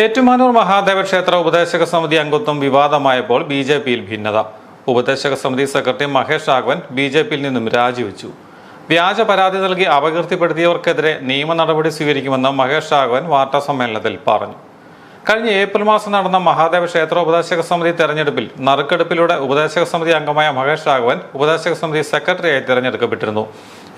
ഏറ്റുമാനൂർ മഹാദേവ ക്ഷേത്ര ഉപദേശക സമിതി അംഗത്വം വിവാദമായപ്പോൾ ബി ജെ പിയിൽ ഭിന്നത. ഉപദേശക സമിതി secretary Mahesh Raghavan B J പിയിൽ നിന്നും രാജിവെച്ചു. വ്യാജ പരാതി നൽകി അപകീർത്തിപ്പെടുത്തിയവർക്കെതിരെ നിയമ നടപടി സ്വീകരിക്കുമെന്ന് മഹേഷ് രാഘവൻ വാർത്താ സമ്മേളനത്തിൽ പറഞ്ഞു. കഴിഞ്ഞ ഏപ്രിൽ മാസം നടന്ന മഹാദേവ ക്ഷേത്ര ഉപദേശക സമിതി തെരഞ്ഞെടുപ്പിൽ നറുക്കെടുപ്പിലൂടെ ഉപദേശക സമിതി അംഗമായ മഹേഷ് രാഘവൻ ഉപദേശക സമിതി സെക്രട്ടറിയായി തെരഞ്ഞെടുക്കപ്പെട്ടിരുന്നു.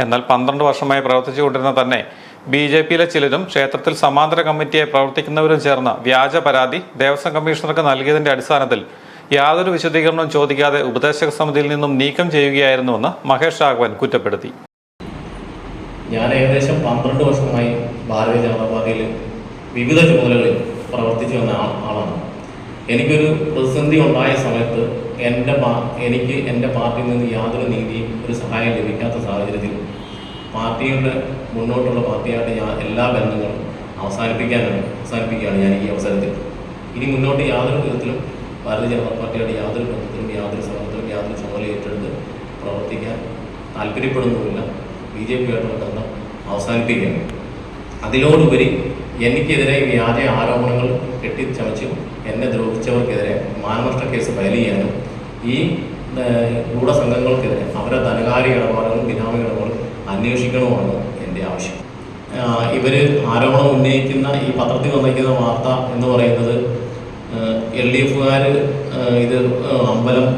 എന്നാൽ പന്ത്രണ്ട് വർഷമായി പ്രവർത്തിച്ചുകൊണ്ടിരുന്ന തന്നെ ബി ജെ പിയിലെ ചിലരും ക്ഷേത്രത്തിൽ സമാന്തര കമ്മിറ്റിയായി പ്രവർത്തിക്കുന്നവരും ചേർന്ന വ്യാജ പരാതി ദേവസ്വം കമ്മീഷണർക്ക് നൽകിയതിന്റെ അടിസ്ഥാനത്തിൽ യാതൊരു വിശദീകരണവും ചോദിക്കാതെ ഉപദേശക സമിതിയിൽ നിന്നും നീക്കം ചെയ്യുകയായിരുന്നുവെന്ന് മഹേഷ് രാഘവൻ കുറ്റപ്പെടുത്തി. ഞാൻ ഏകദേശം പന്ത്രണ്ട് വർഷമായി ഭാരതീയ ജനതാ പാർട്ടിയിൽ വിവിധ ചുമതലകളിൽ പ്രവർത്തിച്ചു വന്ന ആളാണ്. എനിക്കൊരു പ്രതിസന്ധി ഉണ്ടായ സമയത്ത് എന്റെ എനിക്ക് എന്റെ പാർട്ടിയിൽ നിന്ന് യാതൊരു നീതിയും ഒരു സഹായം ലഭിക്കാത്ത സാഹചര്യത്തിൽ പാർട്ടിയുടെ മുന്നോട്ടുള്ള പാർട്ടിയായിട്ട് ഞാൻ എല്ലാ ബന്ധങ്ങളും അവസാനിപ്പിക്കാനാണ് അവസാനിപ്പിക്കുകയാണ് ഞാൻ ഈ അവസരത്തിൽ. ഇനി മുന്നോട്ട് യാതൊരു വിധത്തിലും ഭാരതീയ ജനതാ പാർട്ടിയുടെ യാതൊരു ബന്ധത്തിലും യാതൊരു സമയത്തിലും യാതൊരു ചുമതല ഏറ്റെടുത്ത് പ്രവർത്തിക്കാൻ താല്പര്യപ്പെടുന്നുമില്ല. ബി ജെ പിയായിട്ടുള്ള ബന്ധം അവസാനിപ്പിക്കുകയാണ് അതിനോടുപരി എനിക്കെതിരെ വ്യാജ ആരോപണങ്ങൾ കെട്ടിച്ചമച്ച് എന്നെ ദ്രോഹിച്ചവർക്കെതിരെ മാനനഷ്ട കേസ് ഫയൽ ചെയ്യാനും ഈ ഗൂഢസംഘങ്ങൾക്കെതിരെ അവരുടെ ധനകാര്യ ഇടപാടുകളും ബിനാമി ഇടപാടുകളും അന്വേഷിക്കണമെന്നാണ് എന്റെ ആവശ്യം. ഇവർ ആരോപണം ഉന്നയിക്കുന്ന ഈ പത്രത്തിൽ വന്നിരിക്കുന്ന വാർത്ത എന്ന് പറയുന്നത് എൽ ഡി എഫുകാർ ഇത് അമ്പലം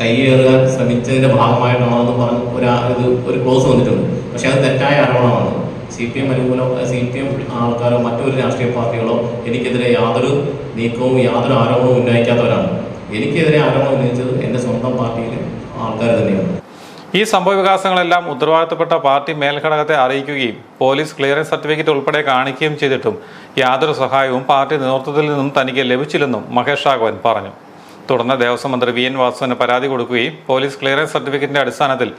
കൈയേറാൻ ശ്രമിച്ചതിന്റെ ഭാഗമായിട്ടാണെന്ന് പറഞ്ഞ് ഒരു ഇത് ഒരു ക്ലോസ് വന്നിട്ടുണ്ട്. പക്ഷേ അത് തെറ്റായ ആരോപണമാണ്. സി പി എം അനുകൂലോ സി പി എം ആൾക്കാരോ മറ്റൊരു രാഷ്ട്രീയ പാർട്ടികളോ എനിക്കെതിരെ യാതൊരു നീക്കവും യാതൊരു ആരോപണവും ഉന്നയിക്കാത്തവരാണ്. എനിക്കെതിരെ ആരോപണം ഉന്നയിച്ചത് എന്റെ സ്വന്തം പാർട്ടിയിലെ ആൾക്കാർ തന്നെയാണ്. ഈ സംഭവ വികാസങ്ങളെല്ലാം ഉത്തരവാദിത്തപ്പെട്ട പാർട്ടി മേൽഘടകത്തെ അറിയിക്കുകയും പോലീസ് ക്ലിയറൻസ് സർട്ടിഫിക്കറ്റ് ഉൾപ്പെടെ കാണിക്കുകയും ചെയ്തിട്ടും യാതൊരു സഹായവും പാർട്ടി നേതൃത്വത്തിൽ നിന്നും തനിക്ക് ലഭിച്ചില്ലെന്നും മഹേഷ് രാഘവൻ പറഞ്ഞു. തുടർന്ന് ദേവസ്വം മന്ത്രി വി എൻ വാസുവിന് പരാതി കൊടുക്കുകയും പോലീസ് ക്ലിയറൻസ് സർട്ടിഫിക്കറ്റിന്റെ അടിസ്ഥാനത്തിൽ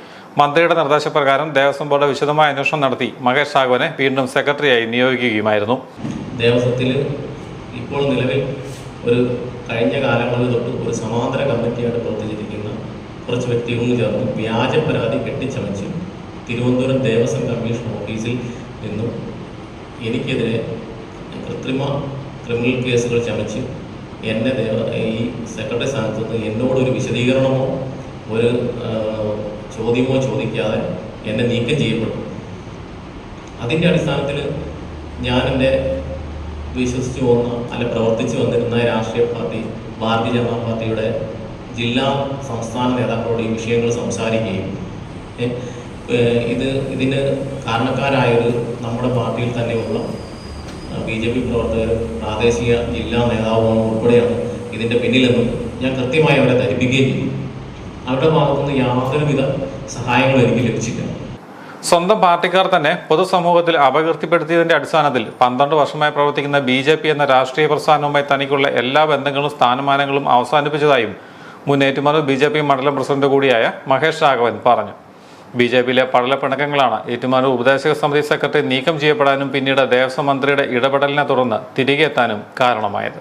മന്ത്രിയുടെ നിർദ്ദേശപ്രകാരം ദേവസ്വം ബോർഡ് വിശദമായ അന്വേഷണം നടത്തി മഹേഷ് രാഘവനെ വീണ്ടും സെക്രട്ടറിയായി നിയോഗിക്കുകയുമായിരുന്നു. ദേവസ്വത്തിൽ ഇപ്പോൾ നിലവിൽ ഒരു കഴിഞ്ഞ കാലങ്ങളിൽ തൊട്ട് ഒരു സമാന്തര കമ്മിറ്റിയായിട്ട് പ്രവർത്തിച്ചിരിക്കുന്ന കുറച്ച് വ്യക്തികളും ചേർന്ന് വ്യാജ പരാതി കെട്ടിച്ചമച്ച് തിരുവനന്തപുരം ദേവസ്വം കമ്മീഷൻ ഓഫീസിൽ നിന്നും എനിക്കെതിരെ കൃത്രിമ ക്രിമിനൽ കേസുകൾ ചമച്ച് എന്നെ ദേവ ഈ സെക്രട്ടറി സ്ഥാനത്ത് നിന്ന് എന്നോടൊരു വിശദീകരണമോ ഒരു ചോദ്യമോ ചോദിക്കാതെ എന്നെ നീക്കം ചെയ്യപ്പെട്ടു. അതിന്റെ അടിസ്ഥാനത്തിൽ ഞാൻ എന്റെ വിശ്വസിച്ചു പോകുന്ന അല്ല പ്രവർത്തിച്ചു വന്നിരുന്ന രാഷ്ട്രീയ പാർട്ടി ഭാരതീയ ജനതാ പാർട്ടിയുടെ ജില്ലാ സംസ്ഥാന നേതാക്കളോട് ഈ വിഷയങ്ങൾ സംസാരിക്കുകയും ഇത് ഇതിന് കാരണക്കാരായത് നമ്മുടെ പാർട്ടിയിൽ തന്നെയുള്ള ബി ജെ പി പ്രവർത്തകർ പ്രാദേശിക ജില്ലാ നേതാവുകൾ ഉൾപ്പെടെയാണ് ഇതിന്റെ പിന്നിലെന്നും ഞാൻ കൃത്യമായി അവരെ ധരിപ്പിക്കുകയും ചെയ്തു. അവരുടെ ഭാഗത്തുനിന്ന് യാതൊരുവിധ സഹായങ്ങളും എനിക്ക് ലഭിച്ചില്ല. സ്വന്തം പാർട്ടിക്കാർ തന്നെ പൊതുസമൂഹത്തിൽ അപകീർത്തിപ്പെടുത്തിയതിന്റെ അടിസ്ഥാനത്തിൽ പന്ത്രണ്ട് വർഷമായി പ്രവർത്തിക്കുന്ന ബി എന്ന രാഷ്ട്രീയ പ്രസ്ഥാനവുമായി തനിക്കുള്ള എല്ലാ ബന്ധങ്ങളും സ്ഥാനമാനങ്ങളും അവസാനിപ്പിച്ചതായും മുൻ ഏറ്റുമാനൂർ ബി ജെ പി മണ്ഡലം പ്രസിഡന്റ് കൂടിയായ മഹേഷ് രാഘവൻ പറഞ്ഞു. ബി ജെ പിയിലെ പടലപ്പിണക്കങ്ങളാണ് ഏറ്റുമാനൂർ ഉപദേശക സമിതി സെക്രട്ടറി നീക്കം ചെയ്യപ്പെടാനും പിന്നീട് ദേവസ്വം മന്ത്രിയുടെ ഇടപെടലിനെ തുടർന്ന് തിരികെ എത്താനും കാരണമായത്.